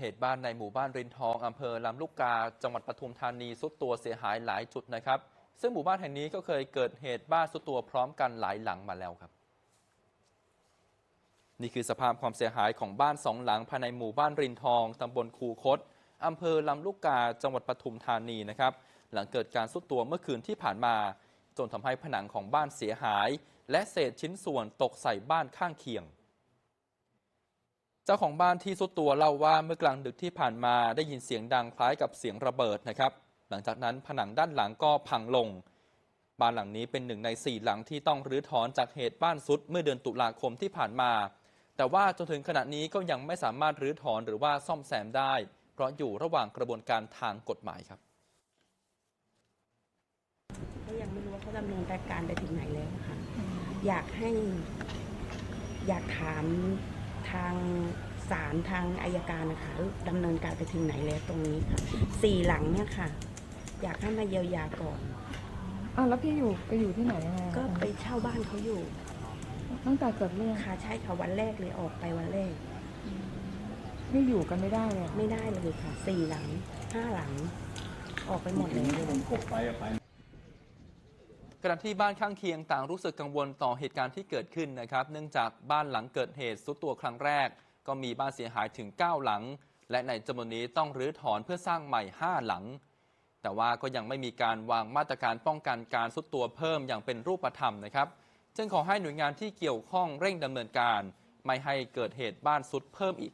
เหตุบ้านในหมู่บ้านรินทองอำเภอลำลูกกา จังหวัดปทุมธานีสุดตัวเสียหายหลายจุดนะครับ ซึ่งหมู่บ้านแห่งนี้ก็เคยเกิดเหตุบ้านสุดตัวพร้อมกันหลายหลังมาแล้วครับ นี่คือสภาพความเสียหายของบ้านสองหลังภายในหมู่บ้านรินทองตำบลคูคตอำเภอลำลูกกา จังหวัดปทุมธานีนะครับ หลังเกิดการสุดตัวเมื่อคืนที่ผ่านมา จนทำให้ผนังของบ้านเสียหาย และเศษชิ้นส่วนตกใส่บ้านข้างเคียง จ้าของบ้านที่สุดตัวเล่าว่าเมื่อกลางดึกที่ผ่านมาได้ยินเสียงดังคล้ายกับเสียงระเบิดนะครับ หลังจากนั้นผนังด้านหลังก็พังลง บ้านหลังนี้เป็นหนึ่งในสี่หลังที่ต้องรื้อถอนจากเหตุบ้านซุดเมื่อเดือนตุลาคมที่ผ่านมา แต่ว่าจนถึงขณะนี้ก็ยังไม่สามารถรื้อถอนหรือว่าซ่อมแซมได้ เพราะอยู่ระหว่างกระบวนการทางกฎหมายครับเขายังไม่รู้ว่าเขาดำเนินการไปถึงไหนแล้วค่ะอยากให้อยากถาม ทางศาลทางอายการนะคะดำเนินการไปถึงไหนแล้วตรงนี้ค่ะสี่หลังเนี่ยค่ะ อยากให้มาเยียวยาก่อน อะแล้วพี่อยู่ไปอยู่ที่ไหนยังไงอะก็ไปเช่าบ้านเขาอยู่ตั้งแต่เกิดเรื่องค่ะใช่ค่ะวันแรกเลยออกไปวันแรกพี่อยู่กันไม่ได้เลยอะ ไม่ได้เลยค่ะสี่หลังห้าหลัง ออกไปหมดแล้ว ขณะที่บ้านข้างเคียงต่างรู้สึกกังวลต่อเหตุการณ์ที่เกิดขึ้นนะครับ เนื่องจากบ้านหลังเกิดเหตุสุดตัวครั้งแรก ก็มีบ้านเสียหายถึง 9 หลัง และในจำนวนนี้ต้องรื้อถอนเพื่อสร้างใหม่ 5 หลัง แต่ว่าก็ยังไม่มีการวางมาตรการป้องกันการสุดตัวเพิ่มอย่างเป็นรูปธรรมนะครับ จึงขอให้หน่วยงานที่เกี่ยวข้องเร่งดำเนินการ ไม่ให้เกิดเหตุบ้านสุดเพิ่มอีก